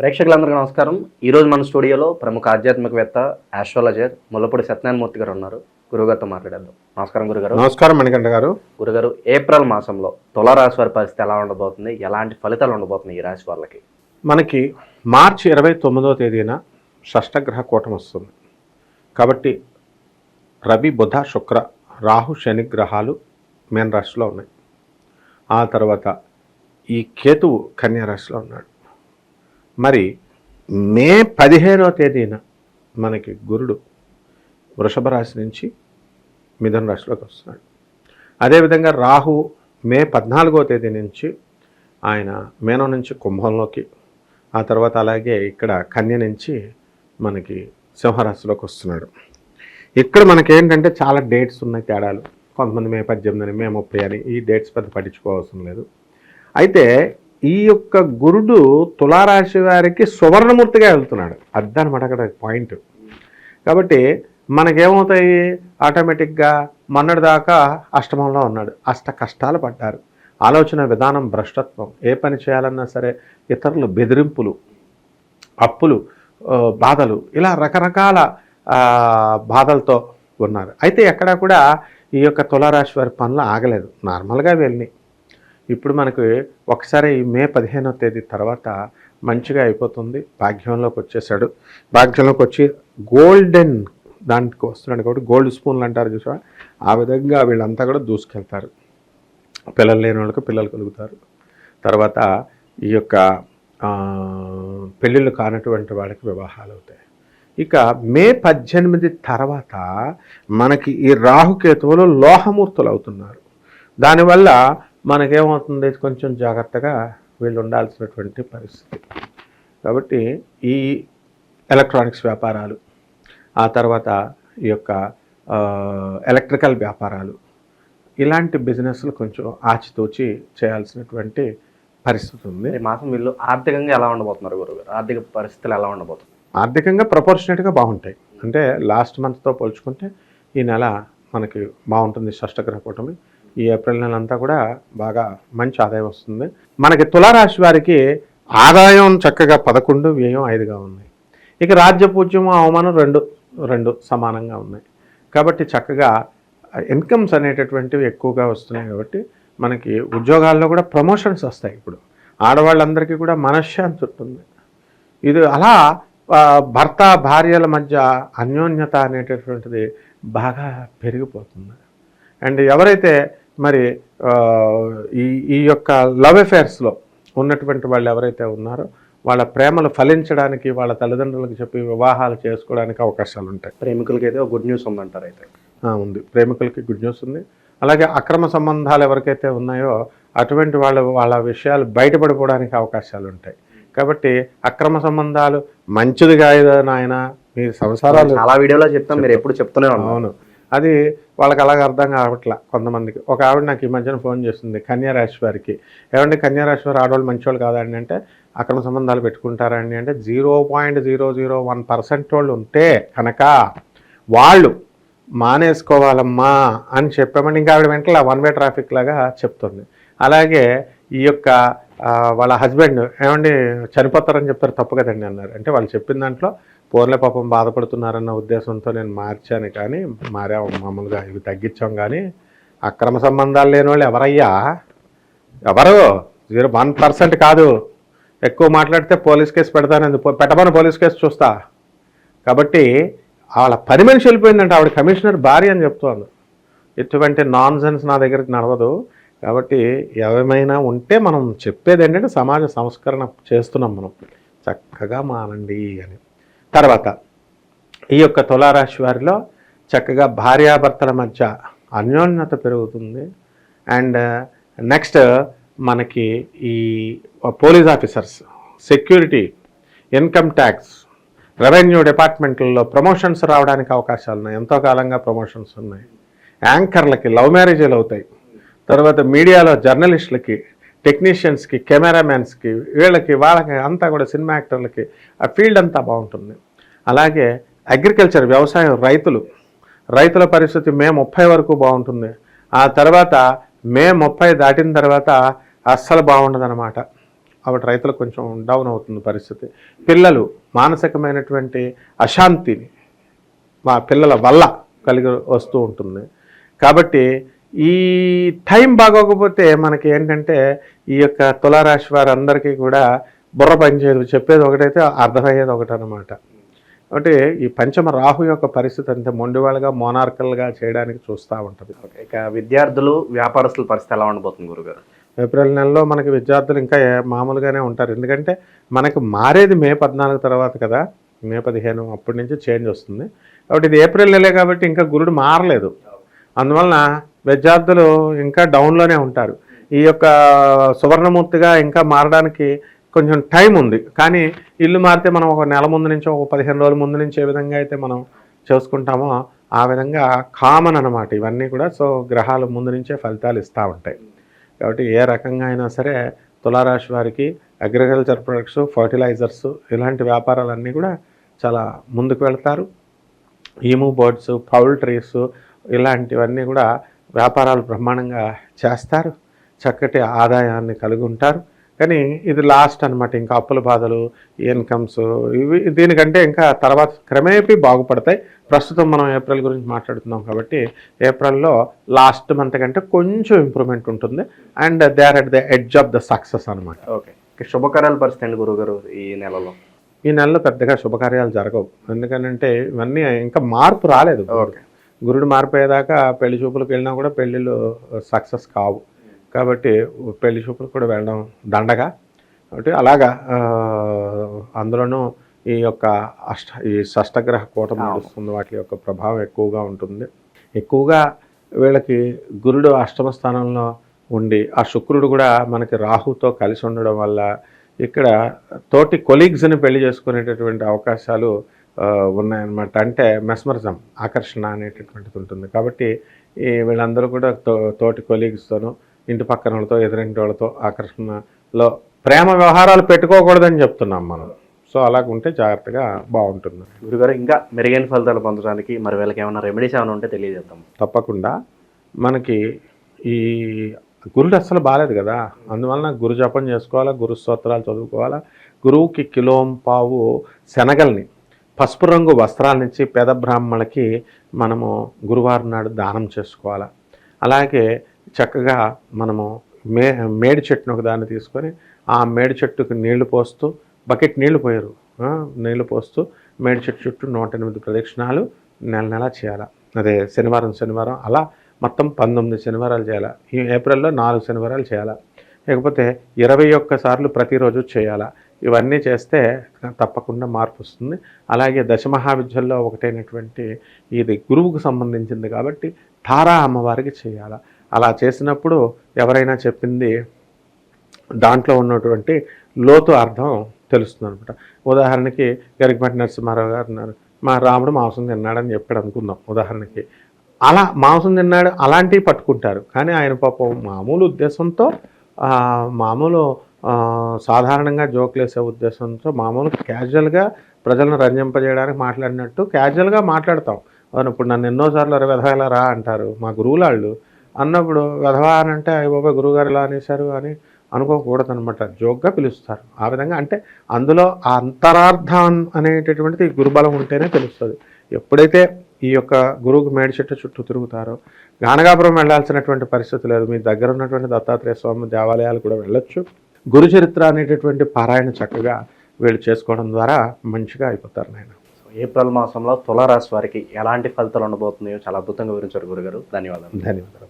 ప్రేక్షకులందరికీ నమస్కారం. ఈరోజు మన స్టూడియోలో ప్రముఖ ఆధ్యాత్మికవేత్త ఆస్ట్రాలజర్ ముల్లపూడి సత్యనారాయణమూర్తి గారు ఉన్నారు. గురుగారితో మాట్లాడేద్దాం. నమస్కారం గురుగారు. నమస్కారం మణికంఠ గారు. గురుగారు ఏప్రిల్ మాసంలో తులారాశి వారి పరిస్థితి ఎలా ఉండబోతుంది? ఎలాంటి ఫలితాలు ఉండబోతున్నాయి ఈ రాశి వాళ్ళకి? మనకి మార్చి ఇరవై తొమ్మిదవ తేదీన షష్టగ్రహ కూటం వస్తుంది. కాబట్టి రవి బుధ శుక్ర రాహు శని గ్రహాలు మేన రాశిలో ఉన్నాయి. ఆ తర్వాత ఈ కేతువు కన్యా రాశిలో ఉన్నాడు. మరి మే పదిహేనవ తేదీన మనకి గురుడు వృషభ రాశి నుంచి మిథున రాశిలోకి వస్తున్నాడు. అదేవిధంగా రాహు మే పద్నాలుగో తేదీ నుంచి ఆయన మేనం నుంచి కుంభంలోకి ఆ తర్వాత అలాగే ఇక్కడ కన్య నుంచి మనకి సింహరాశిలోకి వస్తున్నాడు. ఇక్కడ మనకి ఏంటంటే చాలా డేట్స్ ఉన్నాయి తేడాలు. కొంతమంది మే పద్దెనిమిది అని మే ముప్పై అని ఈ డేట్స్ పెద్ద పట్టించుకోవాల్సిన లేదు. అయితే ఈ యొక్క గురుడు తులారాశి వారికి సువర్ణమూర్తిగా వెళ్తున్నాడు. అదనమాట అక్కడ పాయింట్. కాబట్టి మనకేమవుతాయి? ఆటోమేటిక్గా మొన్నటి దాకా అష్టమంలో ఉన్నాడు. అష్ట కష్టాలు పడ్డారు. ఆలోచన విధానం భ్రష్టత్వం ఏ పని చేయాలన్నా సరే ఇతరులు బెదిరింపులు అప్పులు బాధలు ఇలా రకరకాల బాధలతో ఉన్నారు. అయితే ఎక్కడా కూడా ఈ యొక్క తులారాశి వారి పనులు ఆగలేదు. నార్మల్గా వెళ్ళినాయి. ఇప్పుడు మనకు ఒకసారి మే పదిహేనవ తేదీ తర్వాత మంచిగా అయిపోతుంది. భాగ్యంలోకి వచ్చేసాడు. భాగ్యంలోకి వచ్చి గోల్డెన్ దానికి వస్తున్నాడు కాబట్టి గోల్డ్ స్పూన్లు అంటారు చూసా ఆ విధంగా వీళ్ళంతా కూడా దూసుకెళ్తారు. పిల్లలు లేని వాళ్ళకి పిల్లలు కలుగుతారు. తర్వాత ఈ యొక్క పెళ్ళిళ్ళు కానటువంటి వాళ్ళకి వివాహాలు అవుతాయి. ఇక మే పద్దెనిమిది తర్వాత మనకి ఈ రాహుకేతువులు లోహమూర్తులు అవుతున్నారు. దానివల్ల మనకేమవుతుంది? కొంచెం జాగ్రత్తగా వీళ్ళు ఉండాల్సినటువంటి పరిస్థితి. కాబట్టి ఈ ఎలక్ట్రానిక్స్ వ్యాపారాలు ఆ తర్వాత ఈ యొక్క ఎలక్ట్రికల్ వ్యాపారాలు ఇలాంటి బిజినెస్లు కొంచెం ఆచితూచి చేయాల్సినటువంటి పరిస్థితి ఉంది. ఈ మాసం వీళ్ళు ఆర్థికంగా ఎలా ఉండబోతున్నారు గురుగారు? ఆర్థిక పరిస్థితులు ఎలా ఉండబోతుంది ఆర్థికంగా ప్రపోర్షనేట్గా బాగుంటాయి. అంటే లాస్ట్ మంత్తో పోల్చుకుంటే ఈ నెల మనకి బాగుంటుంది షష్టగ్రహ కూటమి. ఈ ఏప్రిల్ నెల అంతా కూడా బాగా మంచి ఆదాయం వస్తుంది. మనకి తులారాశి వారికి ఆదాయం చక్కగా పదకొండు వ్యయం ఐదుగా ఉన్నాయి ఇక రాజ్య పూజ్యం అవమానం రెండు రెండు సమానంగా ఉన్నాయి. కాబట్టి చక్కగా ఇన్కమ్స్ అనేటటువంటివి ఎక్కువగా వస్తున్నాయి కాబట్టి మనకి ఉద్యోగాల్లో కూడా ప్రమోషన్స్ వస్తాయి ఇప్పుడు. ఆడవాళ్ళందరికీ కూడా మనశ్శాంతి ఉంటుంది. ఇది అలా భర్త భార్యల మధ్య అన్యోన్యత అనేటటువంటిది బాగా పెరిగిపోతుంది. అండ్ ఎవరైతే మరి ఈ ఈ యొక్క లవ్ అఫేర్స్లో ఉన్నటువంటి వాళ్ళు ఎవరైతే ఉన్నారో వాళ్ళ ప్రేమలు ఫలించడానికి వాళ్ళ తల్లిదండ్రులకు చెప్పి వివాహాలు చేసుకోవడానికి అవకాశాలు ఉంటాయి. ప్రేమికులకి అయితే ఒక గుడ్ న్యూస్ ఉందంటారు అయితే. ఉంది. ప్రేమికులకి గుడ్ న్యూస్ ఉంది. అలాగే అక్రమ సంబంధాలు ఎవరికైతే ఉన్నాయో అటువంటి వాళ్ళ వాళ్ళ విషయాలు బయటపడిపోవడానికి అవకాశాలు ఉంటాయి. కాబట్టి అక్రమ సంబంధాలు మంచిది కాదు నాయన మీ సంసారాలు చాలా వీడియోలో చెప్తాం మీరు ఎప్పుడు చెప్తూనే అవును. అది వాళ్ళకి అలాగ అర్థం కావట్లా కొంతమందికి. ఒక ఆవిడ నాకు ఈ మధ్యన ఫోన్ చేస్తుంది కన్యారాశి వారికి. ఏమంటే కన్యారాశి వారు ఆడవాళ్ళు మంచివాళ్ళు కాదండి అంటే అక్రమ సంబంధాలు పెట్టుకుంటారండి అంటే zero point zero zero one percent వాళ్ళు ఉంటే కనుక వాళ్ళు మానేసుకోవాలమ్మా అని చెప్పామని ఇంకా ఆవిడ వెంటనే వన్ వే ట్రాఫిక్ లాగా చెప్తుంది. అలాగే ఈ యొక్క వాళ్ళ హస్బెండ్ ఏమండి చనిపోతారని చెప్తారు తప్పు కదండి అన్నారు. అంటే వాళ్ళు చెప్పిన దాంట్లో పోర్లే పాపం బాధపడుతున్నారన్న ఉద్దేశంతో నేను మార్చాను కానీ మారా మామూలుగా. ఇవి తగ్గించాం కానీ అక్రమ సంబంధాలు లేని వాళ్ళు ఎవరయ్యా? ఎవరు? జీరో వన్ పర్సెంట్ కాదు. ఎక్కువ మాట్లాడితే పోలీస్ కేసు పెడతానని పో- పెట్టమని పోలీస్ కేసు చూస్తా. కాబట్టి వాళ్ళ పని మనిషి వెళ్ళిపోయిందంటే. ఆవిడ కమిషనర్ భార్య అని చెప్తోంది. ఎటువంటి నాన్ సెన్స్ నా దగ్గరికి నడవదు. కాబట్టి ఏమైనా ఉంటే మనం చెప్పేది ఏంటంటే సమాజ సంస్కరణ చేస్తున్నాం మనం. చక్కగా మానండి అని. తర్వాత ఈ యొక్క తులారాశి వారిలో చక్కగా భార్యాభర్తల మధ్య అన్యోన్యత పెరుగుతుంది. అండ్ uh, నెక్స్ట్ uh, మనకి ఈ police officers security income tax revenue డిపార్ట్మెంట్లలో promotions రావడానికి అవకాశాలు ఉన్నాయి. ఎంతో కాలంగా ప్రమోషన్స్ ఉన్నాయి. యాంకర్లకి లవ్ మ్యారేజీలు అవుతాయి. తర్వాత మీడియాలో జర్నలిస్టులకి టెక్నీషియన్స్కి కెమెరామ్యాన్స్కి వీళ్ళకి వాళ్ళకి అంతా కూడా సినిమా యాక్టర్లకి ఆ ఫీల్డ్ అంతా బాగుంటుంది. అలాగే అగ్రికల్చర్ వ్యవసాయం రైతులు. రైతుల పరిస్థితి మే ముప్పై వరకు బాగుంటుంది. ఆ తర్వాత మే ముప్పై దాటిన తర్వాత అస్సలు బాగుండదన్నమాట. కాబట్టి రైతులకు కొంచెం డౌన్ అవుతుంది పరిస్థితి. పిల్లలు మానసికమైనటువంటి అశాంతిని మా పిల్లల వల్ల కలిగి వస్తూ ఉంటుంది. కాబట్టి ఈ టైం బాగోకపోతే మనకి ఏంటంటే ఈ యొక్క తులారాశి వారందరికీ కూడా బుర్ర పనిచేయదు చెప్పేది ఒకటైతే అర్థమయ్యేది ఒకటి అనమాట అంటే ఈ పంచమ రాహు యొక్క పరిస్థితి అంతే. మొండివాళ్ళగా మోనార్కల్గా చేయడానికి చూస్తూ ఉంటుంది. ఇక విద్యార్థులు వ్యాపారస్తుల పరిస్థితి ఎలా ఉండబోతుంది గురుగారు? ఏప్రిల్ నెలలో మనకి విద్యార్థులు ఇంకా మామూలుగానే ఉంటారు. ఎందుకంటే మనకు మారేది మే పద్నాలుగు తర్వాత కదా. మే పదిహేను అప్పటి నుంచి చేంజ్ వస్తుంది. కాబట్టి ఇది ఏప్రిల్ నెలే కాబట్టి ఇంకా గురుడు మారలేదు. అందువలన విద్యార్థులు ఇంకా డౌన్లోనే ఉంటారు. ఈ యొక్క సువర్ణమూర్తిగా ఇంకా మారడానికి కొంచెం టైం ఉంది. కానీ ఇల్లు మారితే మనం ఒక నెల ముందు నుంచి ఒక పదిహేను రోజుల ముందు నుంచి ఏ విధంగా అయితే మనం చేసుకుంటామో ఆ విధంగా కామన్ అన్నమాట ఇవన్నీ కూడా. సో గ్రహాలు ముందు నుంచే ఫలితాలు ఇస్తూ ఉంటాయి. కాబట్టి ఏ రకంగా అయినా సరే తులారాశి వారికి అగ్రికల్చర్ ప్రొడక్ట్స్ ఫర్టిలైజర్స్ ఇలాంటి వ్యాపారాలన్నీ కూడా చాలా ముందుకు వెళ్తారు. ఈము బర్డ్స్ పౌల్ట్రీస్ ఇలాంటివన్నీ కూడా వ్యాపారాలు బ్రహ్మాండంగా చేస్తారు చక్కటి ఆదాయాన్ని కలిగి ఉంటారు. కానీ ఇది లాస్ట్ అన్నమాట ఇంకా అప్పుల బాధలు ఇన్కమ్స్ ఇవి దీనికంటే ఇంకా తర్వాత క్రమేపీ బాగుపడతాయి. ప్రస్తుతం మనం ఏప్రిల్ గురించి మాట్లాడుతున్నాం కాబట్టి ఏప్రిల్లో లాస్ట్ మంత్ కంటే కొంచెం ఇంప్రూవ్మెంట్ ఉంటుంది. And they are at the edge of the success అనమాట ఓకే. శుభకార్యాల పరిస్థితి గురుగారు ఈ నెలలో? ఈ నెలలో పెద్దగా శుభకార్యాలు జరగవు. ఎందుకంటే ఇవన్నీ ఇంకా మార్పు రాలేదు. ఓకే. గురుడు మారిపోయేదాకా పెళ్ళి చూపులకు వెళ్ళినా కూడా పెళ్ళిళ్ళు సక్సెస్ కావు. కాబట్టి పెళ్ళి చూపులకు కూడా వెళ్ళడం దండగా. కాబట్టి అలాగా అందులోనూ ఈ యొక్క అష్ట ఈ షష్టగ్రహ కూటమి నడుస్తుంది. వాటి యొక్క ప్రభావం ఎక్కువగా ఉంటుంది. ఎక్కువగా వీళ్ళకి గురుడు అష్టమ స్థానంలో ఉండి ఆ శుక్రుడు కూడా మనకి రాహుతో కలిసి ఉండడం వల్ల ఇక్కడ తోటి కొలీగ్స్ని పెళ్ళి చేసుకునేటటువంటి అవకాశాలు ఉన్నాయన్నమాట. అంటే మెస్మరిజం ఆకర్షణ అనేటటువంటిది ఉంటుంది. కాబట్టి ఈ వీళ్ళందరూ కూడా తో తోటి కొలీగ్స్తోనూ ఇంటి పక్కన వాళ్ళతో ఎదురింటి వాళ్ళతో ఆకర్షణలో ప్రేమ వ్యవహారాలు పెట్టుకోకూడదని చెప్తున్నాం మనం. సో అలాగుంటే జాగ్రత్తగా బాగుంటుంది. గురుగారు ఇంకా మెరుగైన ఫలితాలు పొందడానికి మరి వీళ్ళకి ఏమైనా రెమెడీస్ ఏమైనా ఉంటే తెలియజేద్దాం. తప్పకుండా. మనకి ఈ గురుడు అస్సలు బాగాలేదు కదా. అందువలన గురు జపం చేసుకోవాలా గురు స్తోత్రాలు చదువుకోవాలా. గురువుకి కిలోం పావు శనగల్ని పసుపు రంగు వస్త్రాలనిచ్చి పేద బ్రాహ్మణులకి మనము గురువారం నాడు దానం చేసుకోవాలి? అలాగే చక్కగా మనము మే మేడి చెట్టును ఒక దాన్ని తీసుకొని ఆ మేడి చెట్టుకు నీళ్ళు పోస్తూ బకెట్ నీళ్ళు పోయారు. నీళ్ళు పోస్తూ మేడి చెట్టు చుట్టూ నూట ఎనిమిది ప్రదక్షిణాలు నెల నెల చేయాలి? అదే శనివారం శనివారం అలా మొత్తం పంతొమ్మిది శనివారాలు చేయాలి? ఈ ఏప్రిల్లో నాలుగు శనివారాలు చేయాలి? లేకపోతే ఇరవై ఒక్కసార్లు ప్రతిరోజు చేయాలా? ఇవన్నీ చేస్తే తప్పకుండా మార్పు వస్తుంది అలాగే దశమహావిద్యల్లో ఒకటైనటువంటి ఇది గురువుకు సంబంధించింది కాబట్టి తారా అమ్మవారికి చేయాలి. అలా చేసినప్పుడు ఎవరైనా చెప్పింది దాంట్లో ఉన్నటువంటి లోతు అర్థం తెలుస్తుంది అనమాట ఉదాహరణకి గరికపాటి నరసింహారావు గారు అన్నారు మా రాముడు మాంసం తిన్నాడని చెప్పాడు అనుకుందాం ఉదాహరణకి. అలా మాంసం తిన్నాడు అలాంటివి పట్టుకుంటారు. కానీ ఆయన పాపం మామూలు ఉద్దేశంతో మామూలు సాధారణంగా జోకులు వేసే ఉద్దేశంతో మామూలు క్యాజువల్గా ప్రజలను రంజింపజేయడానికి మాట్లాడినట్టు క్యాజువల్గా మాట్లాడతాం. అవును ఇప్పుడు నన్ను ఎన్నోసార్లు అరే వెధవ రా అంటారు మా గురువులాళ్ళు. అన్నప్పుడు వెధవా అని అంటే అయ్య బాబా గురువుగారు ఇలా అనేశారు అని అనుకోకూడదు అనమాట జోక్గా పిలుస్తారు. ఆ విధంగా అంటే అందులో ఆ అంతరార్థం అనేటటువంటిది గురుబలం ఉంటేనే తెలుస్తుంది. ఎప్పుడైతే ఈ యొక్క గురువుకు మేడి చెట్టు చుట్టూ తిరుగుతారో గానగాపురం వెళ్ళాల్సినటువంటి పరిస్థితి లేదు. మీ దగ్గర ఉన్నటువంటి దత్తాత్రేయ స్వామి దేవాలయాలు కూడా వెళ్ళొచ్చు. గురు చరిత్ర అనేటటువంటి పారాయణ చక్కగా వీళ్ళు చేసుకోవడం ద్వారా మంచిగా అయిపోతారు నాయన. సో ఏప్రిల్ మాసంలో తులారాశి వారికి ఎలాంటి ఫలితాలు ఉండబోతున్నాయో చాలా అద్భుతంగా వివరించారు గురుగారు. ధన్యవాదాలు. ధన్యవాదాలు.